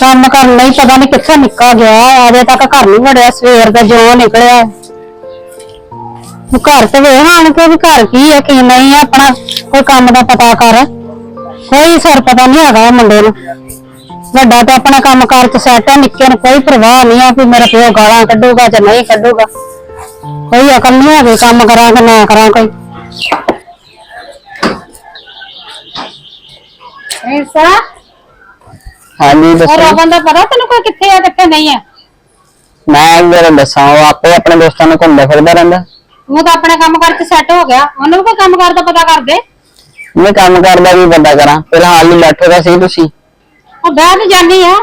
ਕੰਮ ਕਰਨ ਲਈ ਪਤਾ ਨਹੀਂ ਕਿੱਥੇ ਨਿਕਲ ਗਿਆ ਅਜੇ ਤੱਕ ਘਰ ਨਹੀਂ ਵੜਿਆ, ਸਵੇਰ ਦਾ ਜੋ ਨਿਕਲਿਆ ਉਹ ਘਰ ਤੇ ਵੇਖ ਆਣ ਕੇ ਵੀ ਘਰ ਕੀ ਹੈ, ਕੀ ਨਹੀਂ ਹੈ ਆਪਣਾ, ਕੋਈ ਕੰਮ ਦਾ ਪਤਾ ਕਰ। ਕੋਈ ਸਿਰ ਪਤਾ ਨਹੀਂ ਹੈਗਾ ਉਹ ਮੁੰਡੇ ਨੂੰ। ਵੱਡਾ ਤੇ ਆਪਣਾ ਕੰਮ ਕਾਰ ਚ ਸੈੱਟ ਹੈ, ਨਿੱਕੇ ਨੂੰ ਕੋਈ ਪਰਵਾਹ ਨਹੀਂ ਆ ਵੀ ਮੇਰਾ ਪਿਓ ਗਾਲਾਂ ਕੱਢੂਗਾ ਜਾਂ ਨਹੀਂ ਕੱਢੂਗਾ। ਕੋਈ ਅਕਲ ਨਹੀਂ ਹੈਗੀ ਕੰਮ ਕਰਾਂ ਕਿ ਨਾ ਕਰਾਂ ਕੋਈ। ਐਸਾ ਹਾਂਜੀ ਔਰ ਦੱਸੋ। ਰਵਨ ਦਾ ਪਤਾ ਤੈਨੂੰ ਕੋਈ ਕਿੱਥੇ ਆ ਕਿੱਥੇ ਨਹੀਂ ਆ? ਮੈਂ ਜਰਾ ਦੱਸਾਂ ਉਹ ਆਪੇ ਆਪਣੇ ਦੋਸਤਾਂ ਨੂੰ ਘੁੰਮਦਾ ਫਿਰਦਾ ਰਹਿੰਦਾ। ਉਹ ਤਾਂ ਆਪਣੇ ਕੰਮ ਕਰਕੇ ਸੈੱਟ ਹੋ ਗਿਆ। ਉਹਨੂੰ ਵੀ ਕੋਈ ਕੰਮ ਕਰਦਾ ਪਤਾ ਕਰ ਦੇ ਮੈਂ ਕੰਮ ਕਰਦਾ ਵੀ ਬੰਦਾ ਕਰਾਂ। ਫਿਲਹਾਲ ਨਹੀਂ ਬੈਠੋਗਾ ਸਹੀ ਤੁਸੀਂ। ਉਹ ਬਹਿ ਤੇ ਜਾਂਦੀ ਆ।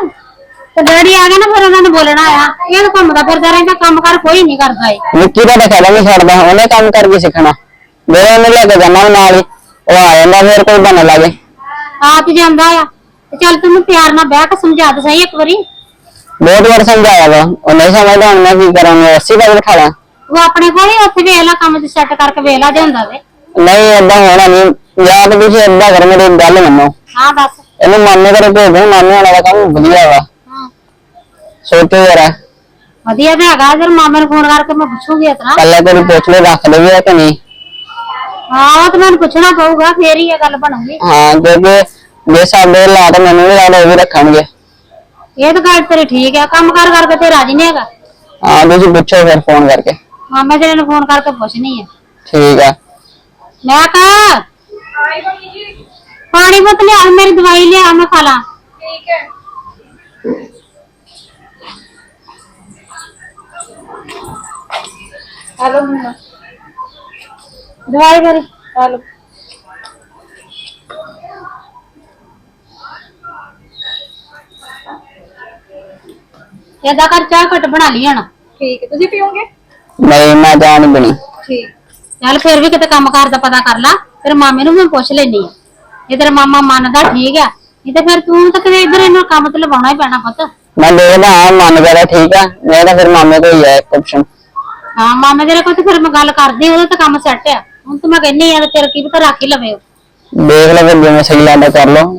ਤੇ ਡੈਡੀ ਆ ਗਏ ਨਾ ਫਿਰ ਉਹਨਾਂ ਨੇ ਬੋਲਣਾ ਆ। ਇਹ ਤਾਂ ਘੁੰਮਦਾ ਫਿਰਦਾ ਰਹਿੰਦਾ ਕੰਮ ਕਰ ਕੋਈ ਨਹੀਂ ਕਰਦਾ ਏ ਨਿੱਕੀ ਦਾ ਤਾਂ ਖੜਾ ਨਹੀਂ ਛੱਡਦਾ ਉਹਨੇ ਕੰਮ ਕਰਕੇ ਸਿੱਖਣਾ। ਮੇਰੇ ਉਹਨੇ ਲੈ ਕੇ ਜਾਣਾ ਨਾਲ ਹੀ ਉਹ ਆ ਜਾਂਦਾ ਫਿਰ ਕੋਈ ਬਣ ਲਾਗੇ ਆ ਤੇ ਜਾਂਦਾ ਆ। ਤੇ ਚੱਲ ਤੈਨੂੰ ਪਿਆਰ ਨਾਲ ਬਹਿ ਕੇ ਸਮਝਾ ਦੇ ਸਹੀ ਇੱਕ ਵਾਰੀ। ਬਹੁਤ ਵਾਰ ਸਮਝਾਇਆ ਵਾ। ਉਹ ਨਹੀਂ ਸਮਝਦਾ ਹੁਣ ਮੈਂ ਕੀ ਕਰਾਂ ਮੈਂ ਅੱਸੀ ਵਾਰ ਬਿਠਾ ਲਾਂ। ਉਹ ਆਪਣੇ ਕੋਲ ਹੀ ਉੱਥੇ ਵੇਖ ਲੈ ਕੰਮ ਤੇ ਸੈੱਟ ਕਰਕੇ ਵੇਖ ਲੈ ਜੇ ਹੁੰਦਾ ਵੇ ਨਹੀਂ ਏਦਾਂ ਹੋਣਾ ਨਹੀਂ। ਯਾਰ ਤੁਸੀਂ ਏਦਾਂ ਕਰ ਮੇਰੀ ਗੱਲ ਮੰਨੋ। ਹਾਂ ਦੱਸ। ਇਹਨੂੰ ਮਾਮੇ ਘਰੇ ਭੇਜ ਦੇ ਮਾਮੇ ਵਾਲਾ ਦਾ ਕੰਮ ਵਧੀਆ ਵਾ। ਹਾਂ। ਸੋਚੋ ਜਰਾ। ਵਧੀਆ ਤੇ ਹੈਗਾ ਜਰ ਮਾਮੇ ਨੂੰ ਫੋਨ ਕਰਕੇ ਮੈਂ ਪੁੱਛੂਗੀ ਇਤਨਾ ਕੱਲਾ ਕੋਈ ਪੁੱਛ ਲੈ ਰੱਖ ਲਵੇ ਕਿ ਨਹੀਂ। ਹਾਂ ਉਹ ਤਾਂ ਮੈਨੂੰ ਪੁੱਛਣਾ ਪਊਗਾ ਫੇਰ ਹੀ ਇਹ ਗੱਲ ਬਣੂਗੀ। ਹਾਂ ਕਿਉਂਕਿ ਜੇ ਸਾਡੇ ਲਾ ਤਾਂ ਮੈਨੂੰ ਵੀ ਲੱਗਦਾ ਉਹ ਵੀ ਰੱਖਣਗੇ। ਇਹ ਤਾਂ ਗੱਲ ਤੇਰੀ ਠੀਕ ਆ ਕੰਮ ਕਰ ਕਰਕੇ ਤੇ ਰਾਜੀ ਨਹੀਂ ਹੈਗਾ। ਹਾਂ ਤੁਸੀਂ ਪੁੱਛੋ ਫਿਰ ਫੋਨ ਕਰਕੇ। ਮਾਮੇ ਤੇਰੇ ਨੂੰ ਫੋਨ ਕਰਕੇ ਪੁੱਛਣੀ ਆ। ਠੀਕ ਆ। ਮੈਂ ਕਹਾ ਪਾਣੀ ਮਤ ਲਿਆ ਮੇਰੀ ਦਵਾਈ ਲਿਆ ਮੈਂ ਖਾ ਲਾਂ। ਹੈਲੋ ਮੰਮਾ ਦਵਾਈ ਮੇਰੀ ਹੈਲੋ ਏਦਾਂ ਕਰ ਚਾਹ ਘਟ ਬਣਾ ਲਈ ਹਣ। ਠੀਕ ਹੈ ਤੁਸੀਂ ਪੀਓਗੇ? ਨਹੀਂ ਮੈਂ ਜਾਣ ਨਹੀਂ ਬਣੀ ਠੀਕ। ਚੱਲ ਫਿਰ ਵੀ ਕਿਤੇ ਕੰਮ ਕਾਰ ਦਾ ਪਤਾ ਕਰ ਲਾ ਤੇਰੇ ਮਾਮੇ ਨੂੰ ਮੈਂ ਪੁੱਛ ਲੈਣੀ ਆ ਜੇ ਤੇਰਾ ਮਾਮਾ ਮੰਨਦਾ ਠੀਕ ਆ ਨਹੀਂ ਤੇ ਫਿਰ ਤੂੰ ਤਾਂ ਕਿਤੇ ਇੱਧਰ ਇਹਨੂੰ ਕੰਮ ਤੇ ਲਵਾਉਣਾ ਹੀ ਪੈਣਾ ਪੁੱਤ। ਮੈਂ ਦੇਖਦਾ ਹਾਂ ਮੰਨ ਗਿਆ ਠੀਕ ਆ ਨਹੀਂ ਤਾਂ ਫਿਰ ਮਾਮੇ ਕੋਲ ਹੀ ਆ ਇੱਕ ਆਪਸ਼ਨ ਹਾਂ ਮਾਮੇ ਤੇਰੇ ਕੋਲ ਤੇ ਫਿਰ ਮੈਂ ਗੱਲ ਕਰਦੀ ਉਹਦਾ ਤਾਂ ਕੰਮ ਸੈੱਟ ਆ। ਹੁਣ ਤੂੰ ਮੈਂ ਕਹਿੰਨੀ ਆ ਤੇ ਤੇਰਾ ਕੀ ਪਤਾ ਰੱਖ ਹੀ ਲਵੇ ਉਹ। ਦੇਖ ਲੈ ਫਿਰ ਜਿਵੇਂ ਸਹੀ ਲੱਗਦਾ ਕਰ ਲਓ।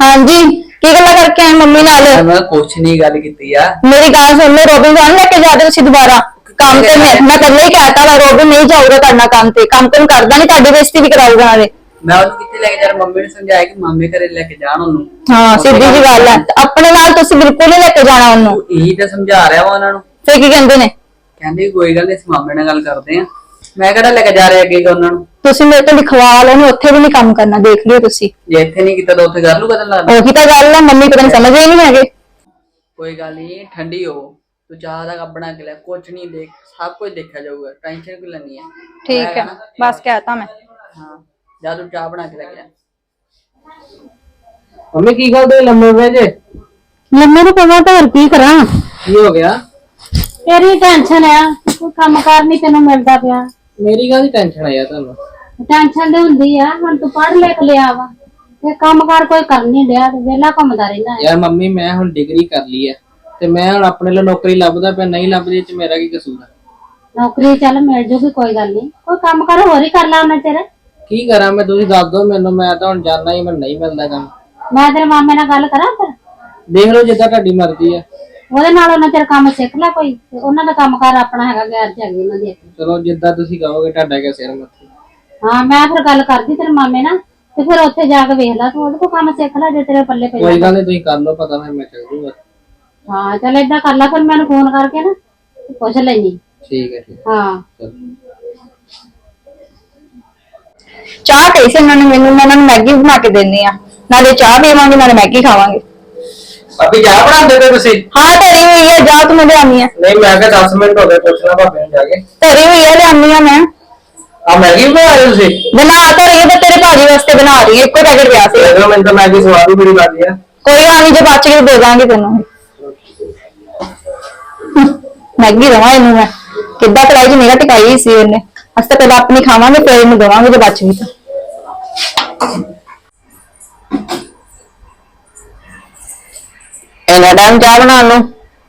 ਹਾਂਜੀ। ਕੀ ਗੱਲਾਂ ਕਰਕੇ ਆਏ ਮੰਮੀ ਨਾਲ? ਮੈਂ ਕੁਛ ਨਹੀਂ ਗੱਲ ਕੀਤੀ ਆ। ਮੇਰੀ ਗੱਲ ਸੁਣ ਲਓ ਰੋਬਿਨ ਜਾਨ ਲੈ ਕੇ ਜਾ ਦੇ ਤੁਸੀਂ ਦੁਬਾਰਾ। ਕੰਮ ਤੇ ਮੈਂ ਮੈਂ ਪਹਿਲਾਂ ਹੀ ਕਹਿਤਾ ਵਾ ਰੋਬਿਨ ਨਹੀਂ ਜਾਊਗਾ ਕਰਨਾ ਕੰਮ ਤੇ। ਕੰਮ ਤੇ ਕਰਦਾ ਨਹੀਂ ਤੁਹਾਡੀ ਬੇਇੱਜ਼ਤੀ ਵੀ ਕਰਾਊਗਾ ਨਾਲੇ। ਮੈਂ ਉਹਨੂੰ ਕਿੱਥੇ ਲੈ ਕੇ ਜਾਣਾ? ਮੰਮੀ ਨੇ ਸਮਝਾਇਆ ਕਿ ਮਾਮੇ ਘਰੇ ਲੈ ਕੇ ਜਾਣ ਉਹਨੂੰ। ਹਾਂ ਸਿੱਧੀ ਜੀ ਗੱਲ ਹੈ ਆਪਣੇ ਨਾਲ ਤੁਸੀਂ ਬਿਲਕੁਲ ਨਹੀਂ ਲੈ ਕੇ ਜਾਣਾ ਉਹਨੂੰ। ਉਹ ਇਹੀ ਤਾਂ ਸਮਝਾ ਰਿਹਾ ਵਾ ਉਹਨਾਂ ਨੂੰ। ਫੇਰ ਕੀ ਕਹਿੰਦੇ ਨੇ? ਕਹਿੰਦੇ ਕੋਈ ਗੱਲ ਨਹੀਂ ਮਾਮੇ ਨਾਲ ਗੱਲ ਕਰਦੇ ਆ। ਮੈਂ ਕਿਹੜਾ ਲੈ ਕੇ ਜਾ ਰਿਹਾ ਅੱਗੇ ਉਹਨਾਂ ਨੂੰ? ਤੁਸੀਂ ਮੇਰੇ ਤੋਂ ਲਿਖਵਾ ਲਓ ਉਹਨੂੰ ਉੱਥੇ ਵੀ ਨਹੀਂ ਕੰਮ ਕਰਨਾ ਦੇਖ ਲਿਓ ਤੁਸੀਂ। ਜੇ ਇੱਥੇ ਨਹੀਂ ਕੀਤਾ ਤਾਂ ਉੱਥੇ ਕਰ ਲੂਗਾ ਤਾਂ ਲਾ ਉਹੀ ਤਾਂ ਗੱਲ ਹੈ ਮੰਮੀ ਪਤਾ ਨਹੀਂ ਸਮਝਦੇ ਨਹੀਂ ਹੈਗੇ। ਕੋਈ ਗੱਲ ਨਹੀਂ ਠੰਡੀ ਹੋ। ਤੂੰ ਚਾਹ ਦਾ ਕੱਪ ਬਣਾ ਕੇ ਲੈ ਕੁਛ ਨਹੀਂ ਦੇਖ ਸਭ ਕੁਝ ਦੇਖਿਆ ਜਾਊਗਾ ਟੈਨਸ਼ਨ ਕਿਉਂ ਲੈਣੀ ਹੈ ਠੀਕ ਹੈ ਬਸ ਕਹਿਤਾ ਮੈਂ। ਹਾਂ ਜਾ ਤੂੰ ਚਾਹ ਬਣਾ ਕੇ ਲੈ ਕੇ ਆ। ਮੰਮੀ ਕੀ ਗੱਲ ਤੇ ਲੰਮੇ ਪਏ ਜੇ? ਲੰਮੇ ਨੂੰ ਪਵਾ ਤਾਂ ਹੋਰ ਕੀ ਕਰਾਂ। ਕੀ ਹੋ ਗਿਆ? ਤੇਰੀ ਟੈਨਸ਼ਨ ਆ ਕੋਈ ਕੰਮ ਕਾਰ ਨਹੀਂ ਤੈਨੂੰ ਮਿਲਦਾ ਪਿਆ। ਮੇਰੀ ਕਾਹਦੀ ਟੈਨਸ਼ਨ ਆ ਯਾਰ ਤੁਹਾਨੂੰ। ਟੈਨਸ਼ਨ ਤੇ ਹੁੰਦੀ ਆ ਹੁਣ ਤੂੰ ਪੜ੍ਹ ਲਿਖ ਲਿਆ ਵਾ। ਤੇ ਕੰਮ ਕਾਰ ਕੋਈ ਕਰ ਨਹੀਂ ਡਿਆ ਤੇ ਵਿਹਲਾ ਘੁੰਮਦਾ ਰਹਿੰਦਾ ਹੈ ਯਾਰ ਮੰਮੀ ਮੈਂ ਹੁਣ ਡਿਗਰੀ ਕਰ ਲਈ ਹੈ ਤੇ ਮੈਂ ਹੁਣ ਆਪਣੇ ਲਈ ਨੌਕਰੀ ਲੱਭਦਾ ਪਿਆ ਨਹੀਂ ਲੱਭਦੀ ਇਹ ਚ ਮੇਰਾ ਕੀ ਕਸੂਰ ਹੈ ਨੌਕਰੀ ਚੱਲ ਮਿਲ ਜੂਗੀ ਕੋਈ ਗੱਲ ਨਹੀਂ ਕੋਈ ਕੰਮ ਕਰ ਹੋਰ ਹੀ ਕਰ ਲਾ ਉਹਨਾਂ ਚਿਰ ਕੀ ਕਰਾਂ ਮੈਂ ਤੁਸੀਂ ਦੱਸ ਦਿਓ ਮੈਨੂੰ ਮੈਂ ਤਾਂ ਹੁਣ ਜਾਣਾ ਹੀ ਮੈਨੂੰ ਨਹੀਂ ਮਿਲਦਾ ਕੰਮ। ਮੈਂ ਤੇਰੇ ਮਾਮੇ ਨਾਲ ਗੱਲ ਕਰਾਂ ਫਿਰ? ਦੇਖ ਲਓ ਜਿੱਦਾਂ ਤੁਹਾਡੀ ਮਰਜ਼ੀ ਹੈ ਉਹਦੇ ਨਾਲ ਉਹਨਾਂ ਚਿਰ ਕੰਮ ਸਿੱਖ ਲੈ ਕੋਈ ਤੇ ਉਹਨਾਂ ਦਾ ਕੰਮ ਕਰ ਆਪਣਾ ਹੈਗਾ ਗੈਰ ਚ ਹੈਗੀ ਉਹਨਾਂ ਦੀ। ਚਲੋ ਜਿੱਦਾਂ ਤੁਸੀਂ ਕਹੋਗੇ ਤੁਹਾਡਾ ਕਿਆ ਸਿਰ ਮੱਥੇ। ਹਾਂ ਮੈਂ ਫਿਰ ਗੱਲ ਕਰਦੀ ਤੇਰੇ ਮਾਮੇ ਨਾਲ ਤੇ ਫਿਰ ਉੱਥੇ ਜਾ ਕੇ ਵੇਖ ਲੈ ਤੂੰ ਉਹਦੇ ਕੋਲ ਕੰਮ ਸਿੱਖ ਲੈ ਜੇ ਤੇਰੇ ਪੱਲੇ ਪੈ ਕੋਈ ਗੱਲ ਨਹੀਂ ਤੁਸੀਂ ਕਰ ਲਓ ਪਤਾ ਫਿਰ ਮੈਂ ਚੱਲ ਜੂਗਾ ਹਾਂ ਚੱਲ ਏਦਾਂ ਕਰ ਲੈ ਫਿਰ ਮੈਨੂੰ ਫੋਨ ਕਰਕੇ ਨਾ ਪੁੱਛ ਲੈਣੀ ਠੀਕ ਹੈ ਠੀਕ ਹਾਂ। ਚਲੋ। ਚਾਹ ਕਹੀ ਸੀ ਇਹਨਾਂ ਨੇ ਮੈਨੂੰ ਮੈਂ ਇਹਨਾਂ ਨੂੰ ਮੈਗੀ ਬਣਾ ਕੇ ਦੇਣੀ ਆ ਨਾਲੇ ਚਾਹ ਪੀਵਾਂਗੇ ਨਾਲੇ ਮੈਗੀ ਖਾਵਾਂਗੇ। ਅਭੀ ਜਾ ਬਣਾਉਂਦੇ ਤੇ ਤੁਸੀਂ? ਹਾਂ ਧਰੀ ਹੋਈ ਹੈ ਜਾ ਤੂੰ ਮੈਂ ਲਿਆਉਣੀ ਆ ਨਹੀਂ ਮੈਂ ਕਿਹਾ 10 ਮਿੰਟ ਹੋ ਗਏ ਪੁੱਛਣਾ ਭਾਬੀ ਨੂੰ ਜਾ ਕੇ। ਧਰੀ ਹੋਈ ਹੈ ਲਿਆਉਣੀ ਆ ਮੈਂ। ਆ ਮੈਗੀ ਬਣਾ ਰਹੇ ਤੁਸੀਂ? ਬਣਾ ਤਾਂ ਰਹੀ ਹੈ ਪਰ ਤੇਰੇ ਭਾਜੀ ਵਾਸਤੇ ਬਣਾ ਰਹੀ ਹੈ ਇੱਕੋ ਪੈਕਟ ਪਿਆ ਸੀ। ਦੇਖੋ ਮੈਨੂੰ ਤਾਂ ਮੈਗੀ ਸਵਾਦ ਹੀ ਬੜੀ ਲੱਗਦੀ ਆ। ਕੋਈ ਗੱਲ ਨਹੀਂ ਜੇ ਬਚ ਕੇ ਦੇ ਦਾਂਗੇ ਤੈਨੂੰ। ਮੈਗੀ ਦਵਾਂ ਇਹਨੂੰ ਮੈਂ। ਕਿੱਦਾਂ ਕੜਾਈ 'ਚ ਮੇਰਾ ਟਿਕਾਈ ਸੀ ਉਹਨੇ। ਅਸ ਤਾਂ ਪਹਿਲਾਂ ਆਪਣੀ ਖਾਵਾਂਗੇ ਫਿਰ ਇਹਨੂੰ ਦੇਵਾਂਗੇ ਜੇ ਬਚ ਗਈ ਤਾਂ। ਇਹਨਾਂ ਟਾਈਮ ਚਾਹ ਬਣਾਉਣ ਨੂੰ?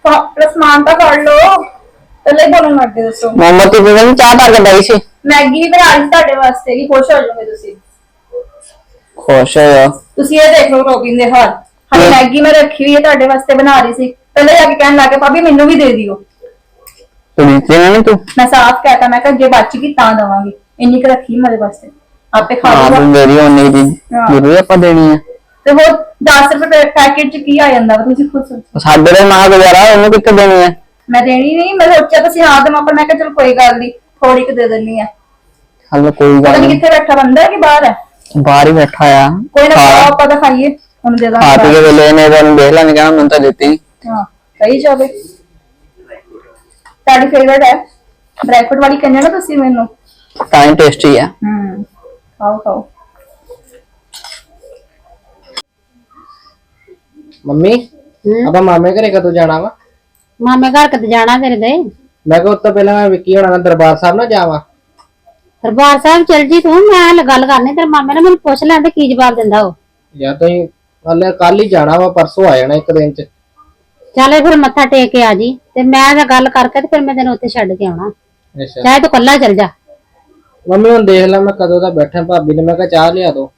ਆਪਣਾ ਸਮਾਨ ਤਾਂ ਫੜ ਲਓ। ਪਹਿਲੇ ਤੁਹਾਨੂੰ ਲੱਗੇ ਦੱਸੋ ਮੋਮਬੱਤੀ ਦੇ ਚਾਹ ਧਰ ਕੇ ਡਾਈ ਸੀ। ਮੈਗੀ ਵੀ ਬਣਾ ਲਈ ਤੁਹਾਡੇ ਵਾਸਤੇ ਕੀ ਖੁਸ਼ ਹੋ ਜਾਓਗੇ ਤੁਸੀਂ? ਖੁਸ਼ ਹੋਇਆ। ਤੁਸੀਂ ਇਹ ਦੇਖ ਲਓ ਰੋਬਿਨ ਦੇ ਹਾਲ। ਹਾਲੇ ਮੈਗੀ ਮੈਂ ਰੱਖੀ ਹੋਈ ਹੈ ਤੁਹਾਡੇ ਵਾਸਤੇ ਬਣਾ ਰਹੀ ਸੀ। ਪਹਿਲੇ ਜਾ ਕੇ ਕਹਿਣ ਲੱਗੇ ਭਾਬੀ ਮੈਨੂੰ ਵੀ ਦੇ ਦਿਓ। ਤੂੰ ਦਿੱਤੇ ਨਾ ਨੀ ਤੂੰ? ਮੈਂ ਸਾਫ਼ ਕਹਿਤਾ ਮੈਂ ਕਿਹਾ ਜੇ ਬਚ ਗਈ ਤਾਂ ਦਵਾਂਗੀ। ਇੰਨੀ ਕੁ ਰੱਖੀ ਮੇਰੇ ਵਾਸਤੇ। ਆਪੇ ਖਾ ਹਾਂ ਲੂਗਾ ਤੂੰ ਮੇਰੀ ਉਹਨੇ ਦੀ ਹਾਂ। ਜ਼ਰੂਰ ਆਪਾਂ ਦੇਣੀ ਆ। ਤੇ ਹੋਰ 10 ਰੁਪਏ ਪੈਕੇਟ ਚ ਕੀ ਆ ਜਾਂਦਾ ਵਾ ਤੁਸੀਂ ਖੁਦ ਸੋਚੋ। ਸਾਡੇ ਦੇ ਮਾਂ ਗੁਜ਼ਾਰਾ ਉਹਨੂੰ ਕਿੱਥੇ ਦੇਣੀ ਆ? ਮੈਂ ਦੇਣੀ ਨਹੀਂ ਮੈਂ ਸੋਚਿਆ ਤੁਸੀਂ ਹਾਂ ਪਰ ਮੈਂ ਕਿਹਾ ਚਲ ਕੋਈ ਗੱਲ ਨਹੀਂ ਥੋੜੀ ਕੁ ਦੇ ਦਿੰਨੀ ਆ। ਹਲ ਕੋਈ ਪਤਾ ਗੱਲ ਨਹੀਂ ਨਹੀਂ ਕਿੱਥੇ ਬੈਠਾ ਬੰਦਾ ਹੈ ਕਿ ਬਾਹਰ ਹੈ ਬਾਹਰ ਹੀ ਬੈਠਾ ਆ। ਕੋਈ ਨਾ ਖਾਓ ਆਪਾਂ ਤਾਂ ਖਾਈਏ ਹੁਣ ਦੇ ਪੀ ਦਾਂਗੇ ਕੇ ਵੇਲੇ ਨੇ ਤੁਹਾਨੂੰ ਦੇਖ ਲੈਣ ਕਹਿਣਾ ਮੈਨੂੰ ਤਾਂ ਦਿੱਤੀ। ਨੀ। ਹਾਂ ਸਹੀ ਜਾਵੇ ਤੁਹਾਡੀ ਫੇਵਰਟ ਹੈ? ਬ੍ਰੈਕਫਾਸਟ ਵਾਲੀ ਕਹਿੰਦੇ ਨਾ ਤੁਸੀਂ ਮੈਨੂੰ? ਤਾਂ ਹੀ ਟੇਸਟੀ ਆ। ਹੂੰ ਖਾਓ ਖਾਓ। ਮੰਮੀ ਆਪਾਂ ਮਾਮੇ ਘਰੇ ਕਦੋਂ ਜਾਣਾ ਵਾ? ਮਾਮੇ ਘਰ ਕਿਤੇ ਜਾਣਾ ਤੇਰੇ ਦੇ ਮੈਂ ਕਿਹਾ ਤੋਂ ਪਹਿਲਾਂ ਮੈਂ ਵਿੱਕੀ ਹੋਣਾ ਨਾਲ ਦਰਬਾਰ ਸਾਹਿਬ ਨਾ ਜਾਵਾਂ। ਦਰਬਾਰ ਸਾਹਿਬ ਚਲ ਜੀ ਤੂੰ ਮੈਂ ਹਲੇ ਗੱਲ ਕਰਨੀ ਤੇਰੇ ਮਾਮੇ ਨੇ ਮੈਨੂੰ ਪੁੱਛ ਲੈਂਦੇ ਕੀ ਜਵਾਬ ਦਿੰਦਾ ਉਹ। ਜਾਂ ਤੁਸੀਂ ਹਲੇ ਕੱਲ ਹੀ ਜਾਣਾ ਵਾ ਪਰਸੋਂ ਆ ਜਾਣਾ ਇੱਕ ਦਿਨ ਚ। ਚੱਲ ਫਿਰ ਮੱਥਾ ਟੇਕ ਕੇ ਆ ਜੀ ਤੇ ਮੈਂ ਤਾਂ ਗੱਲ ਕਰਕੇ ਤੇ ਫਿਰ ਮੈਂ ਤੈਨੂੰ ਉੱਥੇ ਛੱਡ ਕੇ ਆਉਣਾ। ਅੱਛਾ। ਚਾਹੇ ਤੂੰ ਕੱਲਾ ਚੱਲ ਜਾ। ਮੰਮੀ ਹੁਣ ਦੇਖ ਲੈ ਮੈਂ ਕਦੋਂ ਦਾ ਬੈਠਾ ਭਾਬੀ ਨੇ ਮੈਂ ਕਿਹਾ ਚਾਹ ਲਿਆ ਦੋ।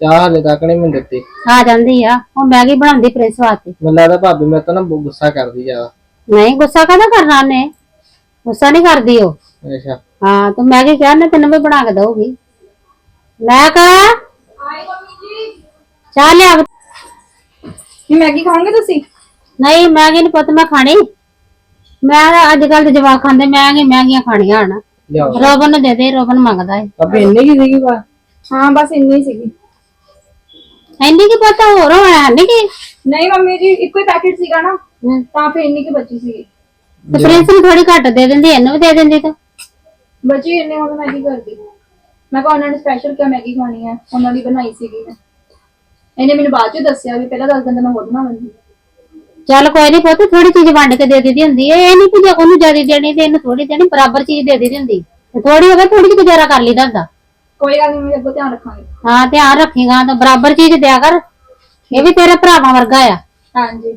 ਚਾਹ ਹਲੇ ਤੱਕ ਨਹੀਂ ਮੈਨੂੰ ਦਿੱਤੀ। ਆ ਜਾਂਦੀ ਆ ਉਹ ਮੈਗੀ ਬਣਾਉਂਦੀ ਪ੍ਰਿੰਸ ਵਾਸਤੇ ਮੈਨੂੰ ਲੱਗਦਾ ਭਾਬੀ ਮੇਰੇ ਤੋਂ ਨਾ ਗੁੱਸਾ ਕਰਦੀ ਜ਼ਿਆਦਾ। ਨਹੀਂ ਗੁੱਸਾ ਕਾਹਦਾ ਕਰਨਾ ਉਹਨੇ? ਗੁੱਸਾ ਨਹੀਂ ਕਰਦੀ ਉਹ? ਅੱਛਾ। ਹਾਂ ਤੂੰ ਮੈਗੀ ਕਿਹਾ? ਨਾ ਤੈਨੂੰ ਵੀ ਬਣਾ ਕੇ ਦਊਗੀ। ਮੈਂ ਕਹਾ ਚਾਹ ਲਿਆ। ਕੀ ਮੈਗੀ ਖਾਓਗੇ ਤੁਸੀਂ? ਨਹੀਂ ਮੈਗੀ ਨਹੀਂ ਪੁੱਤ ਮੈਂ ਖਾਣੀ। ਮੈਂ ਅੱਜ ਕੱਲ ਦੇ ਜਵਾਕ ਖਾਂਦੇ ਮੈਗੀ ਮੈਗੀਆਂ ਖਾਣੀਆਂ ਲਿਆਓ। ਰੋਬਨ ਨੂੰ ਦੇ ਦੇ ਰੋਬਨ ਮੰਗਦਾ ਹੈ ਭਾਬੀ ਇੰਨੀ ਕੀ ਸੀਗੀ ਵਾ ਹਾਂ ਬਸ ਇੰਨੀ ਸੀਗੀ। ਐਨੀ ਕੀ ਪਤਾ ਹੋਰ ਹੋਣਾ ਨਹੀਂ ਕਿ? ਨਹੀਂ ਮੰਮੀ ਜੀ ਇੱਕੋ ਹੀ ਪੈਕੇਟ ਸੀਗਾ ਨਾ। ਤਾਂ ਫਿਰ ਇੰਨੀ ਕਿ ਬਚੀ ਸੀਗੀ? ਤੇ ਪ੍ਰਿੰਸ ਨੂੰ ਥੋੜੀ ਘੱਟ ਦੇ ਦਿੰਦੀ ਇਹਨੂੰ ਵੀ ਦੇ ਦਿੰਦੀ ਤੂੰ? ਬਚੀ ਇੰਨੇ ਹੁਣ ਮੈਂ ਕੀ ਕਰਦੀ? ਮੈਂ ਕਿਹਾ ਉਹਨਾਂ ਨੇ ਸਪੈਸ਼ਲ ਕਿਆ ਮੈਗੀ ਖਾਣੀ ਹੈ ਉਹਨਾਂ ਲਈ ਬਣਾਈ ਸੀਗੀ ਮੈਂ। ਇਹਨੇ ਮੈਨੂੰ ਬਾਅਦ ਚ ਦੱਸਿਆ ਵੀ ਪਹਿਲਾਂ ਦੱਸ ਦਿੰਦਾ ਮੈਂ ਹੋਰ ਬਣਾ ਲੈਂਦੀ ਚੱਲ ਕੋਈ ਨਹੀਂ ਪੁੱਤ ਥੋੜੀ ਚੀਜ਼ ਵੰਡ ਕੇ ਦੇ ਦਿੱਤੀ ਹੁੰਦੀ ਹੈ ਇਹ ਨਹੀਂ ਕਿ ਜੇ ਉਹਨੂੰ ਜ਼ਿਆਦਾ ਦੇਣੀ ਤੇ ਇਹਨੂੰ ਥੋੜੀ ਦੇਣੀ ਬਰਾਬਰ ਚੀਜ਼ ਦੇ ਦਿੱਤੀ ਹੁੰਦੀ। ਤੇ ਥੋੜੀ ਹੋਵੇ ਥੋੜੀ ਜਿਹੀ ਗੁਜ਼ਾਰਾ ਕਰ ਲਈਦਾ ਹੁੰਦਾ। ਕੋਈ ਗੱਲ ਨਹੀਂ ਮੈਂ ਅੱਗੋਂ ਧਿਆਨ ਰੱਖਾਂਗੀ। ਹਾਂ ਧਿਆਨ ਰੱਖੇਗਾ ਤਾਂ ਬਰਾਬਰ ਚੀਜ਼ ਦਿਆ ਕਰ। ਇਹ ਵੀ ਤੇਰੇ ਭਰਾਵਾਂ ਵਰਗਾ ਆ। ਹਾਂਜੀ।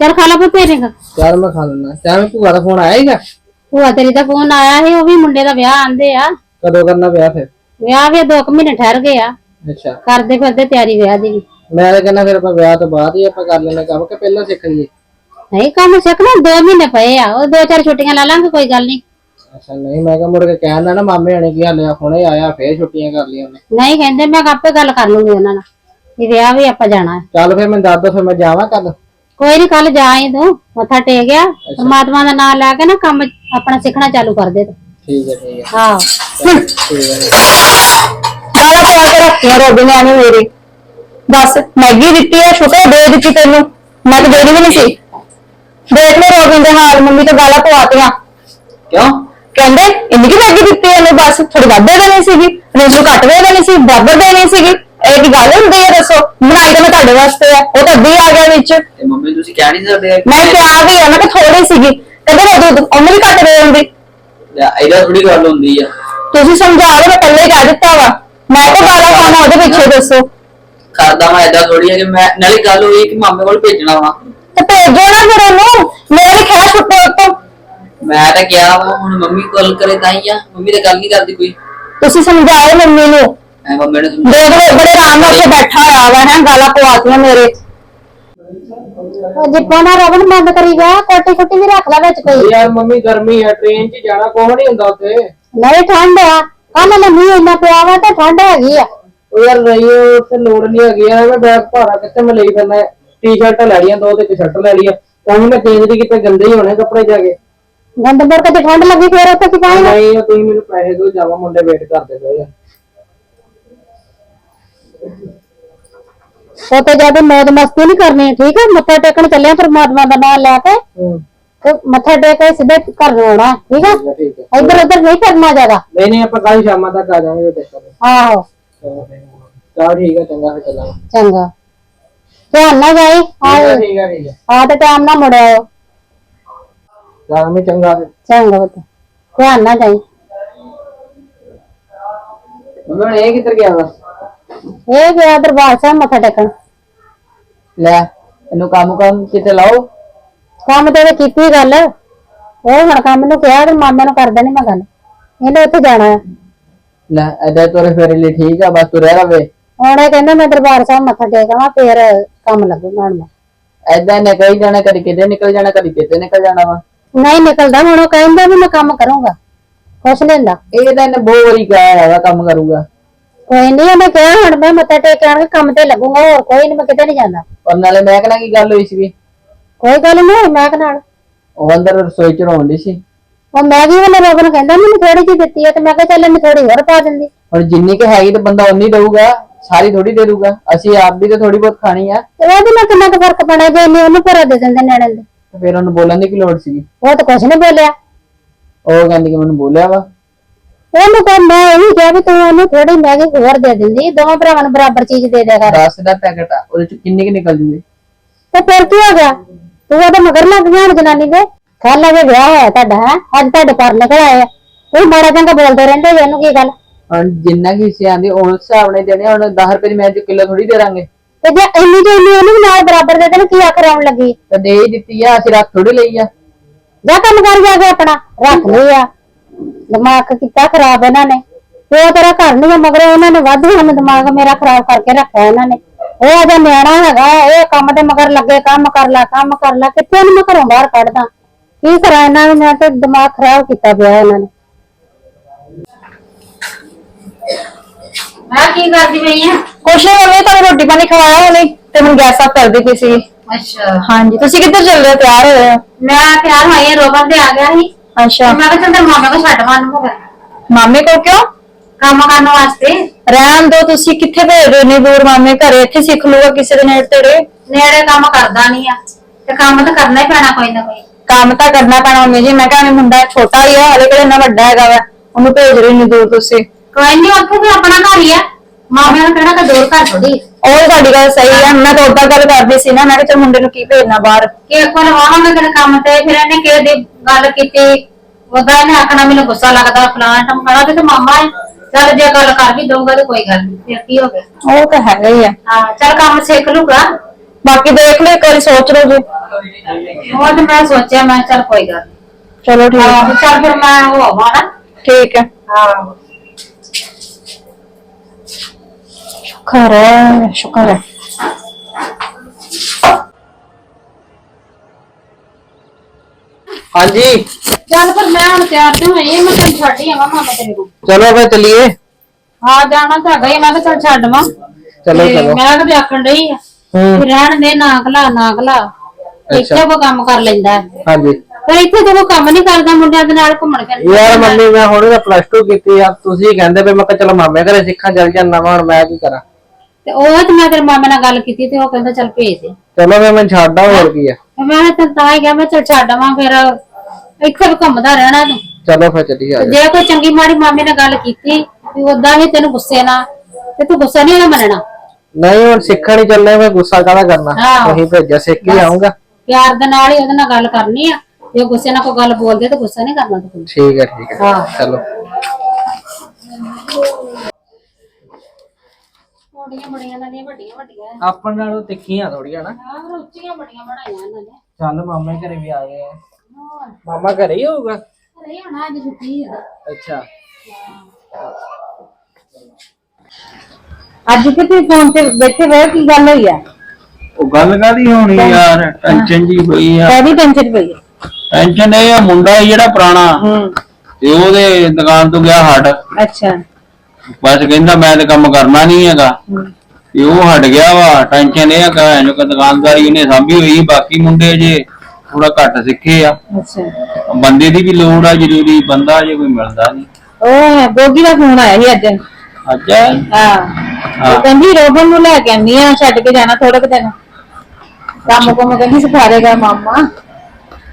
ਚੱਲ ਖਾ ਲਾ ਪੁੱਤ ਤੇਰੇ ਚਾਹ ਮੈਂ ਖਾ ਲੈਣਾ ਮੈਂ ਭੂਆ ਦਾ ਫੋਨ ਆਇਆ ਹੀਗਾ ਭੂਆ ਤੇਰੀ ਦਾ ਫੋਨ ਆਇਆ ਸੀ ਉਹ ਵੀ ਮੁੰਡੇ ਦਾ ਵਿਆਹ ਆਂਦੇ ਆ। ਕਦੋਂ ਕਰਨਾ ਵਿਆਹ ਫਿਰ? ਵਿਆਹ ਵੀ 2 ਮਹੀਨੇ ਠਹਿਰ ਗਏ ਆ। ਅੱਛਾ। ਕਰਦੇ ਫਿਰਦੇ ਤਿਆਰੀ ਵਿਆਹ ਦੀ ਵੀ। ਮੈਂ ਤਾਂ ਕਹਿੰਦਾ ਫਿਰ ਆਪਾਂ ਵਿਆਹ ਤੋਂ ਬਾਅਦ ਹੀ ਆਪਾਂ ਕਰ ਲੈਣਾ ਕੰਮ ਕਿ ਪਹਿਲਾਂ ਸਿੱਖ ਲਈਏ। ਨਹੀਂ ਕੰਮ ਸਿੱਖਣਾ 2 ਮਹੀਨੇ ਪਏ ਆ ਉਹ ਦੋ ਚਾਰ ਛੁੱਟੀਆਂ ਲੈ ਲਾਂਗੇ ਕੋਈ ਗੱਲ ਨਹੀਂ। ਅੱਛਾ ਨਹੀਂ ਮੈਂ ਕਿਹਾ ਮੁੜ ਕੇ ਕਹਿਣ ਨਾ ਮਾਮੇ ਹਣੇ ਕੀ ਹਾਲੇ ਆ ਹੁਣੇ ਆਇਆ ਫੇਰ ਛੁੱਟੀਆਂ ਕਰ ਲਈਆਂ ਉਹਨੇ। ਨਹੀਂ ਕਹਿੰਦੇ ਮੈਂ ਆਪੇ ਗੱਲ ਕਰ ਲੂੰਗੀ ਉਹਨਾਂ ਨਾਲ ਵੀ ਵਿਆਹ ਵੀ ਆਪਾਂ ਜਾਣਾ ਹੈ। ਚੱਲ ਫਿਰ ਮੈਂ ਦੱਸ ਦੋ ਫਿਰ ਮੈਂ ਜਾਵਾਂ ਕਦ ਕੋਈ ਨਹੀਂ ਕੱਲ ਜਾ ਆਈ ਤੂੰ ਮੱਥਾ ਟੇਕ ਗਿਆ ਪਰਮਾਤਮਾ ਦਾ ਨਾਮ ਲੈ ਕੇ ਨਾ ਕੰਮ ਆਪਣਾ ਸਿੱਖਣਾ ਚਾਲੂ ਕਰ ਦੇ ਤੂੰ। ਠੀਕ ਹੈ ਠੀਕ ਹੈ। ਹਾਂ। ਠੀਕ ਹੈ। ਗਾਲਾਂ ਪਵਾ ਕੇ ਰੱਖਿਆ ਰੋਬੀ ਨੇ ਐਵੇਂ ਮੇਰੇ। ਬਸ ਮੈਗੀ ਦਿੱਤੀ ਹੈ ਛੋਟੇ ਦੇ ਦਿੱਤੀ ਤੈਨੂੰ। ਮੈਂ ਤਾਂ ਦੇਣੀ ਵੀ ਨਹੀਂ ਸੀ। ਦੇਖ ਲੈ ਰੋਬਿਨ ਦੇ ਹਾਲ ਮੰਮੀ ਤੋਂ ਗਾਲਾਂ ਪਵਾਤੀਆਂ। ਕਿਉਂ? ਕਹਿੰਦੇ ਇੰਨੀ ਕਿ ਮੈਗੀ ਦਿੱਤੀ ਇਹਨੂੰ ਬਸ ਥੋੜੀ ਵੱਧ ਦੇ ਦੇਣੀ ਸੀਗੀ। ਰੇਸ਼ੋ ਘੱਟ ਦੇ ਦੇਣੀ ਸੀ ਬਰਾਬਰ ਦੇਣੀ ਸੀਗੀ। ਇਹ ਕੀ ਗੱਲ ਹੁੰਦੀ ਹੈ ਦੱਸੋ? ਬਣਾਈ ਤਾਂ ਮੈਂ ਤੁਹਾਡੇ ਵਾਸਤੇ ਆ। ਉਹ ਤਾਂ ਅੱਧੀ ਆ ਗਿਆ ਵਿੱਚ। ਤੇ ਮੰਮੀ ਤੁਸੀਂ ਕਹਿ ਨਹੀਂ ਸਕਦੇ ਮੈਂ ਕਿਹਾ ਵੀ ਆ ਮੈਂ ਕਿ ਥੋੜੀ ਸੀਗੀ। ਕਹਿੰਦੇ ਉਹ ਦੁੱਧ ਉਹਨੂੰ ਵੀ ਘੱਟ ਦੇ ਦਿੰਦੀ ਇਹਦਾ ਥੋੜੀ ਗੱਲ ਹੁੰਦੀ ਆ। ਤੁਸੀਂ ਸਮਝਾ ਲਓ ਮੈਂ ਪਹਿਲੇ ਹੀ ਕਹਿ ਦਿੱਤਾ ਵਾ। ਮੈਂ ਤਾਂ ਗਾਲਾਂ ਖਾਣਾ ਉਹਦੇ ਪਿੱਛੇ ਦੱਸੋ। ਕਰਦਾ ਮੈਂ ਏਦਾਂ ਥੋੜੀ ਆ ਕਿ ਮੈਂ ਨਾਲੇ ਗੱਲ ਹੋਈ ਕਿ ਮਾਮੇ ਕੋਲ ਭੇਜਣਾ ਵਾ। ਤੇ ਭੇਜੋ ਨਾ ਫਿਰ ਉਹਨੂੰ। ਮੇਰੇ ਵੀ ਖੈਰ ਛੁੱਟੇ ਉੱਤੋਂ। ਮੈਂ ਤਾਂ ਕਿਹਾ ਵਾ ਹੁਣ ਮੰਮੀ ਕਾਲ ਕਰੇ ਤਾਂ ਹੀ ਆ। ਮੰਮੀ ਤਾਂ ਗੱਲ ਨਹੀਂ ਕਰਦੀ ਕੋਈ। ਤੁਸੀਂ ਸਮਝਾਓ ਮੰਮੀ ਨੂੰ। ਐ ਮੰਮੀ ਨੇ ਸਮਝਾ- ਦੇਖ ਲਓ ਬੜੇ ਆਰਾਮ ਨਾਲ ਉੱਥੇ ਬੈਠਾ ਹੋਇਆ ਵਾ ਹੈ ਗਾਲਾਂ ਪਵਾਤੀਆਂ ਮੇਰੇ। ਉਹ ਜਿੱਪਾਂ ਦਾ ਰਵਣ ਬੰਦ ਕਰੀ ਗਿਆ ਕੋਟੀ ਕੋਟੀ ਵੀ ਰੱਖ ਲੈ ਵਿੱਚ ਕੋਈ। ਯਾਰ ਮੰਮੀ ਗਰਮੀ ਹੈ ਟ੍ਰੇਨ 'ਚ ਜਾਣਾ ਕੋਹ ਨਹੀਂ ਹੁੰਦਾ ਉੱਥੇ। ਨਹੀਂ ਠੰਡ ਆ। ਕੱਲ ਨੇ ਮੀਂਹ ਇੰਨਾ ਪਿਆ ਵਾ ਤੇ ਠੰਡ ਹੈਗੀ ਆ। ਉਹ ਯਾਰ ਨਹੀਂ ਉੱਥੇ ਲੋੜ ਨਹੀਂ ਹੈਗੀ ਆ। ਮੈਂ ਬੈਗ ਭਾਰਾ ਕਿੱਥੇ ਮੈਂ ਲਈ ਫਿਰਨਾ ਟੀ-ਸ਼ਰਟ ਲੈ ਲਈਆਂ ਦੋ ਤੇ ਇੱਕ ਸ਼ਰਟ ਲੈ ਲਈ ਆ ਤਾਂ ਹੀ ਮੈਂ ਚੇਂਜ ਦੀ ਕਿਤੇ ਗੰਦੇ ਹੀ ਹੋਣੇ ਕੱਪੜੇ ਜਾ ਕੇ। ਗੰਦਪੁਰ ਕਿਤੇ ਠੰਡ ਲੱਗੀ ਫੇਰ ਉੱਥੇ ਕੀ ਪਾਏਗਾ? ਨਹੀਂ ਉਹ ਤੁਸੀਂ ਮੈਨੂੰ ਪੈਸੇ ਦਿਓ ਜਾਵਾਂ ਮੁੰਡੇ ਵੇਟ ਕਰਦੇ ਪਏ ਆ। ਉੱਥੇ ਜਾ ਕੇ ਮੌਜ ਮਸਤੀ ਨਹੀਂ ਕਰਨੀ ਠੀਕ ਹੈ ਮੱਥਾ ਟੇਕਣ ਚੱਲਿਆ ਪਰਮਾਤਮਾ ਦਾ ਨਾਮ ਲੈ ਕੇ। ਤੇ ਮੱਥਾ ਟੇਕ ਕੇ ਸਿੱਧੇ ਘਰ ਨੂੰ ਆਉਣਾ ਠੀਕ ਹੈ ਠੀਕ ਹੈ ਇੱਧਰ ਉੱਧਰ ਨਹੀਂ ਕਰਨਾ ਜ਼ਿਆਦਾ। ਨਹੀਂ ਨਹੀਂ ਆਪਾਂ ਕੱਲ ਸ਼ਾਮਾਂ ਤੱਕ ਆ ਜਾਵਾਂਗੇ ਦੇਖਾਂਗੇ। ਆਹੋ। ਚਲ ਠੀਕ ਹੈ ਚੰਗਾ ਫਿਰ ਚੱਲਾਂਗੇ। ਚੰਗਾ। ਧਿਆਨ ਨਾਲ ਜਾਈ ਆ ਠੀਕ ਹੈ ਠੀਕ ਹੈ ਆ ਤੇ ਟਾਈਮ ਨਾਲ ਮੁੜ ਆਇਓ। ਚੱਲ ਮੈਂ ਚੰਗਾ ਫਿਰ। ਚੰਗਾ ਧਿਆਨ ਨਾਲ ਜਾਈ। ਹੁਣ ਇਹ ਕਿੱਧਰ ਗਿਆ ਵਾ? ਇਹ ਗਿਆ ਦਰਬਾਰ ਸਾਹਿਬ ਮੱਥਾ ਟੇਕਣ। ਲੈ ਇਹਨੂੰ ਕੰਮ ਕੰਮ ਕਿਤੇ ਲਾਓ। ਕੰਮ ਤੇ ਉਹਨੇ ਕੀਤੀ ਗੱਲ। ਉਹ ਹੁਣ ਕੰਮ ਨੂੰ ਕਿਹਾ ਤੇ ਮਾਮੇ ਨੂੰ ਕਰ ਦੇਣੀ ਮੈਂ ਗੱਲ। ਇਹਨੇ ਉੱਥੇ ਜਾਣਾ ਹੈ। ਲੈ ਐਦਾਂ ਤੋਰੇ ਫੇਰੇ ਲਈ ਠੀਕ ਆ ਬਸ ਤੂੰ ਰਹਿ ਰਵੇ। ਹੁਣ ਇਹ ਕਹਿੰਦਾ ਮੈਂ ਦਰਬਾਰ ਸਾਹਿਬ ਮੱਥਾ ਟੇਕਾਂ ਫੇਰ ਕੰਮ ਲੱਗੂਗਾ ਹੁਣ ਮੈਂ ਐਦਾਂ ਨਿਕਲ ਹੀ ਜਾਣਾ ਕਦੀ ਕਿਤੇ ਨਿਕਲ ਜਾਣਾ ਕਦੀ ਕਿਤੇ ਨਿਕਲ ਜਾਣਾ ਵਾ। ਨਹੀਂ ਨਿਕਲਦਾ ਹੁਣ ਉਹ ਕਹਿੰਦਾ ਵੀ ਮੈਂ ਕੰਮ ਕਰੂੰਗਾ। ਕੁਛ ਲੈਂਦਾ ਇਹ ਤਾਂ ਇਹਨੇ ਬਹੁਤ ਵਾਰੀ ਕਿਹਾ ਹੈਗਾ ਕੰਮ ਕਰੂਗਾ। ਕੋਈ ਨਹੀਂ ਉਹਨੇ ਕਿਹਾ ਹੁਣ ਮੈਂ ਮੱਥਾ ਟੇਕ ਆਣ ਕੇ ਕੰਮ ਤੇ ਲੱਗੂਗਾ ਹੋਰ ਕੋਈ ਨਹੀਂ ਮੈਂ ਕਿਤੇ ਨਹੀਂ ਜਾਂਦਾ। ਪਰ ਨਾਲੇ ਮੈਂ ਕਹਿਣਾ ਕੀ ਗੱਲ ਹੋਈ ਸੀਗੀ? ਕੋਈ ਗੱਲ ਨਹੀਂ ਮੈਂ ਕਿ ਨਾਲ। ਉਹ ਅੰਦਰ ਰਸੋਈ ਚ ਰੋਣ ਡਈ ਸੀ। ਉਹ ਮੈਗੀ ਵਾਲਾ ਰੋਗਨ ਕਹਿੰਦਾ ਮੈਨੂੰ ਥੋੜੀ ਜਿਹੀ ਦਿੱਤੀ ਹੈ ਤੇ ਮੈਂ ਕਿਹਾ ਚੱਲ ਮੈਂ ਥੋੜੀ ਹੋਰ ਪਾ ਦਿੰਦੀ। ਹੁਣ ਜਿੰਨੀ ਕਿ ਹੈਗੀ ਤਾਂ ਬੰਦਾ ਉਨੀ ਦਊਗਾ ਸਾਰੀ ਥੋੜੀ ਦੇ ਦੂਗਾ ਅਸੀਂ ਆਪ ਵੀ ਤਾਂ ਥੋੜੀ ਬਹੁਤ ਖਾਣੀ ਆ। ਤੇ ਉਹਦੇ ਨਾਲ ਕਿੰਨਾ ਕੁ ਫ਼ਰਕ ਪਣਾ ਜੇ ਇੰਨੀ ਉਹਨੂੰ ਭਰਾ ਦੇ ਦਿੰਦੇ ਨਿਆਣੇ ਦੇ। ਤੇ ਫਿਰ ਉਹਨੂੰ ਬੋਲਣ ਦੀ ਕੀ ਲੋੜ ਸੀਗੀ? ਉਹ ਤਾਂ ਕੁਛ ਨਹੀਂ ਬੋਲਿਆ। ਉਹ ਕਹਿੰਦੀ ਕਿ ਮੈਨੂੰ ਬੋਲਿਆ ਵਾ। ਉਹਨੂੰ ਤਾਂ ਮੈਂ ਇਹ ਵੀ ਕਿਹਾ ਵੀ ਤੂੰ ਉਹਨੂੰ ਥੋੜੀ ਮੈਗੀ ਹੋਰ ਦੇ ਦਿੰਦੀ ਦੋਵਾਂ ਭਰਾਵਾਂ ਨੂੰ ਬਰਾਬਰ ਚੀਜ਼ ਦੇ ਦਿਆ ਕਰ। 10 ਦਾ ਪੈਕਟ ਆ ਉਹਦੇ ਚ ਕਿੰਨੀ ਕਿ ਨਿਕਲ ਜੂਗੀ? ਤੇ ਫਿਰ ਕੀ ਹੋ ਗਿਆ? ਤੂੰ ਉਹਦੇ ਮਗਰ ਲੱਗ ਗਿਆ ਹੁਣ ਜਨਾਨੀ ਦੇ। ਕੱਲ ਲਗੇ ਵਿਆਹ ਹੋਇਆ ਤੁਹਾਡਾ ਹੈ? ਅੱਜ ਤੁਹਾਡੇ ਪਰ ਨਿਕਲ ਆਏ ਆ। ਉਹ ਬੜਾ ਚੰਗਾ ਬੋਲਦੇ ਰਹਿੰਦੇ ਇਹਨੂੰ ਕੀ ਗੱਲ? ਹੁਣ ਜਿੰਨਾ ਕਿ ਹਿੱਸੇ ਆਂਦੇ ਉਸ ਹਿਸਾਬ ਨਾਲ ਦੇਣੇ ਹੁਣ 10 ਰੁਪਏ ਦੀ ਮੈਂ ਜੋ ਕਿਲੋ ਥੋੜੀ ਦੇ ਦਾਂਗੇ ਤੇ ਜੇ ਇੰਨੀ ਜੋ ਇੰਨੀ ਉਹਨੂੰ ਵੀ ਨਾਲ ਬਰਾਬਰ ਦੇ ਦੇਣ ਕੀ ਆਖਰ ਆਉਣ ਲੱਗੀ? ਤੇ ਦੇ ਹੀ ਦਿੱਤੀ ਆ ਅਸੀਂ ਰੱਖ ਥੋੜੀ ਲਈ ਆ। ਜਾ ਕੰਮ ਕਰ ਜਾ ਕੇ ਆਪਣਾ ਰੱਖ ਲਈ ਆ। ਦਿਮਾਗ ਕੀਤਾ ਖਰਾਬ ਇਹਨਾਂ ਨੇ। ਉਹ ਤੇਰਾ ਘਰ ਨਹੀਂ ਮਗਰ ਉਹਨਾਂ ਨੇ ਵਾਧੂ ਸਾਨੂੰ ਦਿਮਾਗ ਮੇਰਾ ਖਰਾਬ ਕਰਕੇ ਰੱਖਿਆ ਇਹਨਾਂ ਨੇ। ਉਹ ਅਜੇ ਨਿਆਣਾ ਹੈਗਾ ਇਹ ਕੰਮ ਦੇ ਮਗਰ ਲੱਗੇ ਕੰਮ ਕਰ ਲੈ ਕੰਮ ਕਰ ਲੈ ਕਿੱਥੇ ਉਹਨੂੰ ਮੈਂ ਘਰੋਂ ਬਾਹਰ ਕੱਢਦਾ? ਕੀ ਕਰਾਂ ਇਹਨਾਂ ਨੂੰ ਮੈਂ ਤੇ ਦਿਮਾਗ ਖਰਾਬ ਕੀਤਾ ਪਿਆ ਇਹਨਾਂ ਨੇ। ਮੈਂ ਕੀ ਕਰਦੀ ਪਈ ਆ? ਕੁਛ ਨਹੀਂ ਮੰਮੀ ਤੁਹਾਨੂੰ ਰੋਟੀ ਪਾਣੀ ਖਵਾਇਆ ਉਹਨੇ ਤੇ ਹੁਣ ਗੈਸ ਸਾਫ਼ ਕਰਦੀ ਪਈ ਸੀ। ਅੱਛਾ। ਹਾਂਜੀ ਤੁਸੀਂ ਕਿੱਧਰ ਚੱਲ ਰਹੇ ਹੋ? ਤਿਆਰ ਹੋਏ ਹੋ? ਮੈਂ ਤਿਆਰ ਹੋਈ ਆ ਰੋਬਨ ਤੇ ਆ ਗਿਆ ਸੀ। ਅੱਛਾ। ਮੈਂ ਕਿਹਾ ਚੱਲ ਤੇਰੇ ਮਾਮੇ ਕੋ ਛੱਡ ਮਾਨ ਨੂੰ ਮਾਮੇ ਕੋ ਕਿਉਂ? ਕੰਮ ਕਰਨ ਵਾਸਤੇ। ਰਹਿਣ ਦੋ ਤੁਸੀਂ ਕਿੱਥੇ ਭੇਜ ਰਹੇ ਹੋ ਇੰਨੀ ਦੂਰ ਮਾਮੇ ਘਰੇ? ਇੱਥੇ ਸਿੱਖ ਲੂਗਾ ਕਿਸੇ ਦੇ ਨੇੜੇ ਤੇੜੇ। ਨੇੜੇ ਕੰਮ ਕਰਦਾ ਨਹੀਂ ਆ। ਤੇ ਕੰਮ ਤਾਂ ਕਰਨਾ ਹੀ ਪੈਣਾ ਕੋਈ ਨਾ ਕੋਈ। ਕੰਮ ਤਾਂ ਕਰਨਾ ਪੈਣਾ ਮੰਮੀ ਜੀ। ਮੈਂ ਕਹਿੰਦਾ ਮੁੰਡਾ ਛੋਟਾ ਹੀ ਆ ਹਲੇ ਕਿਹੜਾ ਇੰਨਾ ਵੱਡਾ ਹੈਗਾ ਵਾ। ਉਹਨੂੰ ਭੇਜ ਰਹੇ ਦੂਰ ਤੁਸੀਂ। ਕੋਈ ਨਹੀਂ ਉੱਥੇ ਵੀ ਆਪਣਾ ਘਰ ਹੀ ਆ। ਮਾਮੇ ਨੂੰ ਕਹਿਣਾ ਕਿ ਦੂਰ ਘਰ ਥੋੜੀ ਉਹ ਤੁਹਾਡੀ ਗੱਲ ਸਹੀ ਆ ਮੈਂ ਤਾਂ ਉਦਾਂ ਗੱਲ ਕਰਦੀ ਸੀ ਨਾ ਮੈਂ ਕਿਹਾ ਚਲ ਮੁੰਡੇ ਨੂੰ ਕੀ ਭੇਜਣਾ ਬਾਹਰ। ਕਿ ਕੋਲ ਵਾਵਾਂਗੇ ਤੇਰੇ ਕੰਮ ਤੇ ਫਿਰ ਇਹਨੇ ਕਿਸੇ ਦੀ ਗੱਲ ਕੀਤੀ ਉਹਦਾ ਇਹਨੇ ਆਖਣਾ ਮੈਨੂੰ ਗੁੱਸਾ ਲੱਗਦਾ ਫਲਾਣਾ ਟਮਕਾਣਾ ਤੇ ਮਾਮਾ ਹੈ। ਚੱਲ ਜੇ ਗੱਲ ਕਰ ਵੀ ਦਊਗਾ ਤੇ ਕੋਈ ਗੱਲ ਨਹੀਂ ਫਿਰ ਕੀ ਹੋ ਗਿਆ? ਉਹ ਤਾਂ ਹੈਗਾ ਹੀ ਆ। ਹਾਂ ਚੱਲ ਕੰਮ ਸਿੱਖ ਲੂਗਾ ਬਾਕੀ ਦੇਖ ਲਿਓ ਇੱਕ ਵਾਰੀ ਸੋਚ ਲਓ ਜੀ। ਉਹ ਤੇ ਮੈਂ ਸੋਚਿਆ ਮੈਂ ਚੱਲ ਕੋਈ ਗੱਲ ਨੀ। ਚਲੋ ਠੀਕ। ਹਾਂ ਹੈ ਚੱਲ ਫਿਰ ਮੈਂ ਉਹ ਆਵਾਂ ਨਾ। ਠੀਕ ਹੈ। ਹਾਂ। ਸ਼ੁਕਰ ਹੈ ਹਾਂਜੀ। ਚੱਲ ਫਿਰ ਮੈਂ ਹੁਣ ਤਿਆਰ ਤੇ ਹੋਈ ਆਂ, ਮੈਂ ਤੈਨੂੰ ਛੱਡ ਹੀ ਆਵਾਂ ਮਾਮਾ ਤੇਰੇ ਕੋਲ। ਚਲੋ ਫੇ ਚਲੀਏ। ਹਾਂ ਜਾਣਾ ਤਾਂ ਹੈਗਾ ਹੀ ਆ, ਮੈਂ ਕਿਹਾ ਚੱਲ ਛੱਡ ਆਵਾਂ। ਚਲੋ ਤੇ ਚਲੋ। ਮੈਂ ਕਦੇ ਆਖਣ ਡਈ ਆ ਹੂੰ। ਵੀ ਰਹਿਣ ਦੇ ਨਾ ਖਲਾ ਨਾ ਖਲਾ। ਇੱਥੇ ਕੋ ਕੰਮ ਕਰ ਲੈਂਦਾ। ਹੈ। ਹਾਂਜੀ। ਪਰ ਇੱਥੇ ਤਾਂ ਕੰਮ ਨਹੀਂ ਕਰਦਾ ਮੁੰਡਿਆਂ ਦੇ ਨਾਲ ਘੁੰਮਣ ਫਿਰਨ ਯਾਰ ਮੰਮੀ ਮੈਂ ਹੁਣੇ ਤਾਂ ਪਲੱਸ 2 ਕੀਤੀ ਆ। ਤੁਸੀਂ ਕਹਿੰਦੇ ਵੀ ਮੈਂ ਕਿਹਾ ਚਲੋ ਮਾਮੇ ਘਰੇ ਸਿੱਖਾਂ ਚੱਲ ਜਾਂਦਾ ਵਾ ਹੁਣ ਮੈਂ ਕੀ ਕਰਾਂ? ਤੇ ਉਹ ਤੇ ਮੈਂ ਤੇਰੇ ਮਾਮੇ ਨਾਲ ਗੱਲ ਕੀਤੀ ਤੇ ਉਹ ਕਹਿੰਦਾ ਚੱਲ ਭੇਜ ਦੇ। ਚਲੋ ਫੇ ਮੈਂ ਛੱਡਦਾ ਹੋਰ ਕੀ ਆ? ਤੇ ਮੈਂ ਤਾਂ ਤਾਂ ਹੀ ਕਿਹਾ ਮੈਂ ਚੱਲ ਛੱਡ ਆਵਾਂ ਫਿਰ। ਇੱਥੇ ਵੀ ਘੁੰਮਦਾ ਰਹਿਣਾ ਤੂੰ। ਚਲੋ ਫੇ ਚੱਲੀਏ ਆ ਤੇ ਜੇ। ਕੋਈ ਚੰਗੀ ਮਾੜੀ ਮਾਮੇ ਨਾਲ ਗੱਲ ਕੀਤੀ ਵੀ ਉਦਾਂ ਵੀ ਤੈਨੂੰ ਗੁੱਸੇ ਨਾਲ ਤੇ ਤੂੰ ਗੁੱਸਾ ਨਹੀਂ ਉਹਦਾ ਮੰਨਣਾ। ਨਹੀਂ ਹੁਣ ਸਿੱਖਣ ਹੀ ਚੱਲੇ ਮੈਂ ਗੁੱਸਾ ਕਾਹਦਾ ਕਰਨਾ? ਹਾਂ। ਤੁਸੀਂ ਭੇਜਿਆ ਸਿੱਖ ਹੀ ਆਉਂਗਾ ਪਿਆਰ ਦੇ ਨਾਲ ਹੀ ਉਹਦੇ ਨਾਲ ਗੱਲ ਕਰਨੀ ਆ। ਜੇ ਗੁੱਸੇ ਨਾਲ ਕੋਈ ਗੱਲ ਬੋਲਦੇ ਤਾਂ ਗੁੱਸਾ ਨਹੀਂ ਕਰਨਾ ਤੂੰ। ਠੀਕ ਹੈ ਠੀਕ ਹੈ। ਚਲੋ। ਛੋਟੀਆਂ ਬੜੀਆਂ ਇਹਨਾਂ ਦੀਆਂ ਵੱਡੀਆਂ ਵੱਡੀਆਂ। ਆਪਾਂ ਨਾਲੋਂ ਤਿੱਖੀਆਂ ਥੋੜੀਆਂ ਨਾ। ਆਹ ਉੱਚੀਆਂ ਬੜੀਆਂ ਬਣਾਈਆਂ ਇਹਨਾਂ ਨੇ। ਚੱਲ ਮਾਮੇ ਘਰੇ ਵੀ ਆ। ਗਏ ਆ ਮਾਮਾ ਘਰੇ ਹੀ ਹੋਊਗਾ? ਅਰੇ ਹੁਣ ਅੱਜ ਛੁੱਟੀ ਹੈ ਅੱਛਾ। ਅੱਜ ਕਿਤੇ ਫੋਨ ਤੇ ਬੈਠੇ ਹੋਏ ਕੀ ਗੱਲ ਹੋਈ ਆ? ਉਹ ਗੱਲ ਕਾਦੀ ਹੋਣੀ ਯਾਰ ਟੈਨਸ਼ਨ ਜੀ ਹੋਈ ਆ। ਕਾਹਦੀ ਟੈਨਸ਼ਨ ਪਈ ਆ? ਟੈਨਸ਼ਨ ਇਹ ਆ ਮੁੰਡਾ ਸੀ ਜਿਹੜਾ ਪੁਰਾਣਾ। ਹੂੰ। ਤੇ ਉਹਦੇ ਦੁਕਾਨ ਤੋਂ ਗਿਆ ਹਟ ਅੱਛਾ। ਬਸ ਕਹਿੰਦਾ ਮੈਂ ਤੇ ਕੰਮ ਕਰਨਾ ਨਹੀਂ ਹੈਗਾ। ਤੇ ਉਹ ਹਟ ਗਿਆ ਵਾ ਟੈਨਸ਼ਨ ਇਹ ਆ ਕਿ ਜੋ ਕਿ ਦੁਕਾਨਦਾਰੀ ਉਹਨੇ ਸਾਂਭੀ ਹੋਈ ਬਾਕੀ ਮੁੰਡੇ ਜੇ ਥੋੜਾ ਘੱਟ ਸਿੱਖੇ ਆ। ਅੱਛਾ। ਬੰਦੇ ਦੀ ਵੀ ਲੋੜ ਆ ਜ਼ਰੂਰੀ ਬੰਦਾ ਜੇ ਕੋਈ ਮਿਲਦਾ ਨਹੀਂ ਉਹ ਗੋਗੀ ਦਾ ਫੋਨ ਆਇਆ ਸੀ ਅੱਜ। ਅੱਜ? ਹਾਂ। ਉਹ ਕਹਿੰਦੀ ਰੋਬਨ ਨੂੰ ਲੈ ਕੇ ਆਨੀ ਆ ਛੱਡ ਕੇ ਜਾਣਾ ਥੋੜਾ ਕਿ ਦਿਨ। ਕੰਮ ਕੁਮ ਕਹਿੰਦੀ ਸਿਖਾਰੇਗਾ ਮਾਮਾ।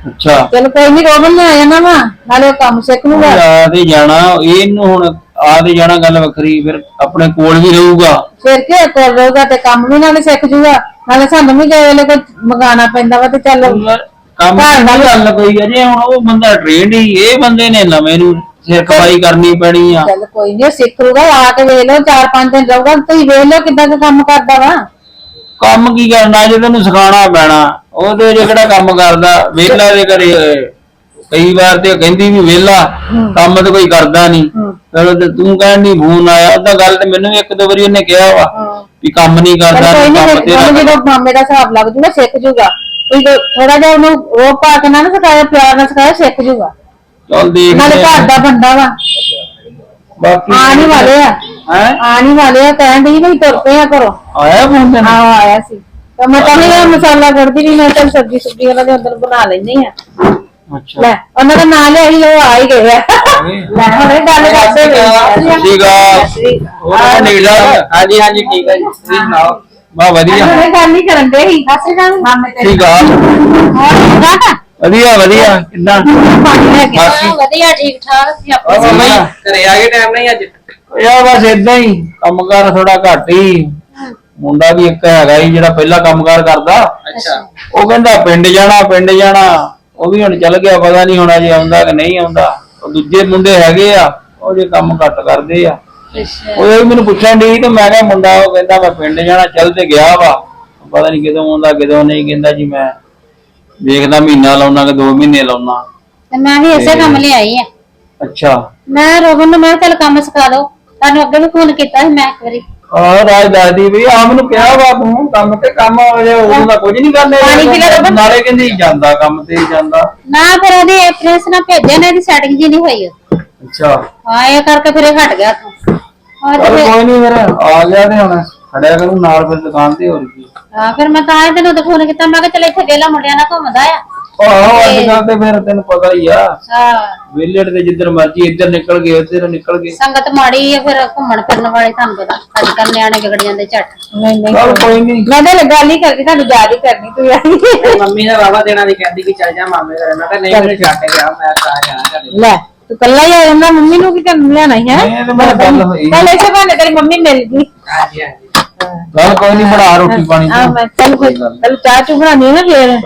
ਅੱਛਾ। ਚਲ ਕੋਈ ਨਹੀਂ ਰੋਬਨ ਨੂੰ ਆ ਜਾਣਾ ਵਾ ਨਾਲੇ ਉਹ ਕੰਮ ਸਿੱਖ ਲੂਗਾ। ਤੇ ਜਾਣਾ ਇਹਨੂੰ ਹੁਣ ਆ ਤੇ ਜਾਣਾ ਗੱਲ ਵੱਖਰੀ ਫਿਰ ਆਪਣੇ ਕੋਲ ਵੀ ਰਹੂਗਾ। ਫਿਰ ਕੀ ਕਰ ਰਹੂਗਾ ਤੇ ਕੰਮ ਵੀ ਨਾਲੇ ਸਿੱਖ ਜੂਗਾ ਨਾਲੇ ਸਾਨੂੰ ਵੀ ਕਿਸੇ ਵੇਲੇ ਕੋਈ ਮੰਗਾਣਾ ਪੈਂਦਾ ਵਾ ਤੇ ਚੱਲ ਕੰਮ ਘਰ ਦਾ ਗੱਲ ਕੋਈ ਅਜੇ ਹੁਣ ਉਹ ਬੰਦਾ ਟ੍ਰੇਨਡ ਹੀ ਇਹ ਬੰਦੇ ਨੇ ਨਵੇਂ ਨੂੰ ਸਿਰ ਖਪਾਈ ਕਰਨੀ ਪੈਣੀ ਆ। ਚੱਲ ਕੋਈ ਨਹੀਂ ਸਿੱਖ ਲੂਗਾ ਆ ਕੇ ਵੇਖ ਲਓ ਚਾਰ ਪੰਜ ਦਿਨ ਰਹੂਗਾ ਤੁਸੀਂ ਵੇਖ ਲਓ ਕਿੱਦਾਂ ਦਾ ਕੰਮ ਕਰਦਾ ਵਾ। ਕੰਮ ਕੀ ਕਰਨਾ ਜੇ ਤੈਨੂੰ ਸਿਖਾਉਣਾ ਪੈਣਾ ਉਹਦੇ ਜੇ ਕਿਹੜਾ ਕੰਮ ਕਰਦਾ ਵਿਹਲਾ ਦੇ ਘਰੇ ਕਈ ਵਾਰ ਤੇ ਉਹ ਕਹਿੰਦੀ ਵੀ ਵਿਹਲਾ ਕੰਮ ਤੇ ਕੋਈ ਕਰਦਾ ਨਹੀਂ। ਚਲੋ ਤੇ ਤੂੰ ਕਹਿਣ ਦੀ ਫੋਨ ਆਇਆ ਉਹਦਾ ਗੱਲ ਤੇ ਮੈਨੂੰ ਵੀ ਇੱਕ ਦੋ ਵਾਰੀ ਉਹਨੇ ਕਿਹਾ ਵਾ ਵੀ ਕੰਮ ਨਹੀਂ ਕਰਦਾ ਕੋਈ ਨੀ, ਕੰਮ ਨਹੀਂ ਤੇਰਾ ਜਦੋਂ ਮਾਮੇ ਦਾ ਹਿਸਾਬ ਲੱਗ ਜੂਗਾ ਸਿੱਖ ਜੂਗਾ। ਕੋਈ ਥੋੜਾ ਜਿਹਾ ਉਹਨੂੰ ਉਹ ਪਾ ਕੇ ਨਾ ਨਾ ਸਿਖਾਇਆ ਪਿਆਰ ਨਾਲ ਸਿਖਾਇਆ ਸਿੱਖ ਜੂਗਾ। ਚੱਲ ਦੇਖ ਨਾਲੇ ਘਰ ਦਾ ਬੰਦਾ ਵਾ। ਬਾਕੀ ਆਣ ਹੀ ਵਾਲੇ ਆ। ਹੈ? ਆਣ ਵਾਲੇ ਆ ਕਹਿਣ ਦੀ ਤੁਰ ਪਏ ਆ ਘਰੋਂ। ਆਇਆ ਫੋਨ ਤੇ ਆਹ ਆਇਆ ਸੀ। ਤਾਂ ਮੈਂ ਤਾਂ ਨਹੀਂ ਮਸਾਲਾ ਕੱਢਦੀ ਨਹੀਂ ਮੈਂ ਤਾਂ ਸਬਜ਼ੀ ਸੁਬਜ਼ੀ ਉਹਨਾਂ ਦੇ ਅੰਦਰ ਬਣਾ ਲੈਂਦੀ ਆ। ਅੱਛਾ। ਲੈ ਉਹਨਾਂ ਦਾ ਨਾਂ ਲਿਆ ਉਹ ਆ ਹੀ ਗਏ ਆ। ਲੈ ਹੁਣ ਇਹ ਗੱਲ ਕਰਦੇ ਹੋਏ। ਠੀਕ ਆ ਹੋਰ ਨਿਕਲਾ ਹਾਂਜੀ ਹਾਂਜੀ ਠੀਕ ਆ ਜੀ। ਤੁਸੀਂ ਸੁਣਾਓ? ਬਾ ਵਧੀਆ। ਹੁਣ ਇਹ ਗੱਲ ਨਹੀਂ ਕਰਨ ਦੇ ਹੀ ਅਸੀਂ ਜਾਣ ਮਾਮੇ ਤੇ ਠੀਕ ਆ। ਵਧੀਆ ਵਧੀਆ। ਕਿੱਦਾਂ? ਪਾਣੀ ਲੈ ਕੇ ਬਾਕੀ ਵਧੀਆ ਠੀਕ ਠਾਕ। ਸੀ ਆ ਮੰਮੀ ਘਰੇ ਆ ਗਏ ਟਾਈਮ ਨਹੀਂ ਅੱਜ? ਯਾਰ ਬਸ ਇਦਾਂ ਹੀ। ਕੰਮਕਾਰ ਥੋੜਾ ਘੱਟ ਹੀ। ਮੁੰਡਾ ਵੀ ਇੱਕ ਹੈਗਾ ਹੀ ਜਿਹੜਾ ਪਹਿਲਾਂ ਕੰਮਕਾਰ ਕਰਦਾ। ਅੱਛਾ। ਉਹ ਕਹਿੰਦਾ ਪਿੰਡ ਜਾਣਾ ਪਿੰਡ ਜਾਣਾ। ਉਹ ਵੀ ਹੁਣ ਚੱਲ ਗਿਆ ਪਤਾ ਨਹੀਂ ਹੁਣ ਅਜੇ ਆਉਂਦਾ ਕਿ ਨਹੀਂ ਆਉਂਦਾ। ਉਹ ਦੂਜੇ ਮੁੰਡੇ ਹੈਗੇ ਆ ਉਹ ਜੇ ਕੰਮ ਘੱਟ ਕਰਦੇ ਆ। ਉਹ ਵੀ ਮੈਨੂੰ ਪੁੱਛਣ ਦੀ ਤੇ ਮੈਂ ਕਿਹਾ ਮੁੰਡਾ ਉਹ ਕਹਿੰਦਾ ਮੈਂ ਪਿੰਡ ਜਾਣਾ ਚੱਲ ਤੇ ਗਿਆ ਵਾ। ਪਤਾ ਨਹੀਂ ਕਦੋਂ ਆਉਂਦਾ ਕਦੋਂ ਨਹੀਂ ਕਹਿੰਦਾ ਜੀ ਮੈਂ ਵੇਖਦਾ ਮਹੀਨਾ ਲਾਉਣਾ ਕਿ 2 ਮਹੀਨੇ ਲਾਉਣਾ। ਤੇ ਮੈਂ ਵੀ ਇਸੇ ਕੰਮ ਲਈ ਆਈ ਆ। ਅੱਛਾ। ਮੈਂ ਰੋਬਨ ਨੂੰ ਮੈਂ ਕਿਹਾ ਚੱਲ ਕੰਮ ਸਿਖਾ ਦੋ। ਤੁਹਾਨੂੰ ਅੱਗੇ ਵੀ ਫੋਨ ਕੀਤਾ ਸੀ ਮੈਂ ਇੱਕ ਵਾਰੀ। ਆ ਰਾਜ ਦਾਦੀ ਵੀ ਆ ਮੈਨੂੰ ਕਿਹਾ ਵਾ ਤੂੰ ਕੰਮ ਤੇ ਕੰਮ ਜੇ ਉਦੋਂ ਦਾ ਕੁਝ ਨਹੀਂ ਕਰਨੇ ਪਾਣੀ ਪੀ ਲੈ ਰੋਬਨ। ਨਾਲੇ ਕਹਿੰਦੀ ਜਾਂਦਾ ਕੰਮ ਤੇ ਹੀ ਜਾਂਦਾ। ਨਾ ਫਿਰ ਉਹਦੇ ਪ੍ਰਿੰਸ ਨਾਲ ਭੇਜਿਆ ਨਾ ਇਹਦੀ ਸੈਟਿੰਗ ਜੀ ਨਹੀਂ ਹੋਈ। ਅੱਛਾ। ਹਾਂ ਇਹ ਕਰਕੇ ਫਿਰ ਇਹ ਹਟ ਗਿਆ ਤੂੰ ਹਾਂ ਤੇ ਚਲ ਫਿਰ- ਕੋਈ ਨਹੀਂ ਫਿਰ ਆ ਗਿਆ ਤੇ ਹੁਣ ਖੜਿਆ ਕਰੂੰ ਨਾਲ ਫਿਰ ਦੁਕਾਨ ਤੇ ਹੋਰ ਕੀ। ਹਾਂ ਫਿਰ ਮੈਂ ਤਾਂ ਹੀ ਤੈਨੂੰ ਤਾਂ ਫੋਨ ਕੀਤਾ ਮੈਂ ਕਿਹਾ ਚੱਲ ਇੱਥੇ ਵੇਲਾ ਮੁੰਡਿਆਂ ਨਾਲ ਘੁੰਮਦਾ ਆ। ਆਹੋ ਅੱਜ ਕੱਲ ਤੇ ਫਿਰ ਤੈਨੂੰ ਪਤਾ ਹੀ ਆ। ਹਾਂ। ਵਿਹਲੜ ਤੇ ਜਿੱਧਰ ਮਰਜ਼ੀ ਇੱਧਰ ਨਿਕਲ ਗਏ ਉੱਧਰ ਨਿਕਲ ਗਏ। ਸੰਗਤ ਮਾੜੀ ਆ ਫਿਰ ਘੁੰਮਣ ਫਿਰਨ ਵਾਲੇ ਤੁਹਾਨੂੰ ਪਤਾ ਅੱਜ ਕੱਲ ਨਿਆਣੇ ਵਿਗੜ ਜਾਂਦੇ ਝੱਟ। ਨਹੀਂ ਨਹੀਂ। ਚਲ ਕੋਈ ਨਹੀਂ ਮੈਂ ਤਾਂ ਗੱਲ ਹੀ ਕਰਦੀ ਤੁਹਾਨੂੰ ਯਾਦ ਹੀ ਕਰਨੀ ਤੂੰ ਯਾਰ ਮੰਮੀ ਨੇ ਵਾਵਾ ਦੇਣਾ ਦੀ ਕਹਿੰਦੀ ਕਿ ਚੱਲ ਜਾ ਮਾਮੇ ਘਰੇ। ਮੈਂ ਕਿਹਾ ਨਹੀਂ ਮੈਨੂੰ ਛੱਡ ਗਿਆ ਮੈਂ ਤਾਂ ਜਾਣਾ ਘਰੇ। ਲੈ ਤੂੰ ਕੱਲਾ ਹੀ ਆ ਜਾਂਦਾ ਮੰਮੀ ਨੂੰ ਕੀ ਕਰਨ ਲਿਆਣਾ ਹੈ ਇਹ ਤਾਂ ਮੇਰੀ ਗੱਲ ਹੋਈ। ਚੱਲ ਇਸੇ ਬਹਾਨੇ ਤੇਰੀ ਮੰਮੀ ਮਿਲ ਗਈ। ਹਾਂਜੀ ਹਾਂਜੀ। ਚਲ ਕੋਈ ਨਹੀਂ ਬਣਾ ਰੋਟੀ ਪਾਣੀ ਆ ਤੂੰ। ਮੈਂ ਚੱਲ ਫਿਰ ਚੱਲ ਚਾਹ ਚੂ ਬਣਾਉਣੀ ਆ ਨਾ ਫੇਰ।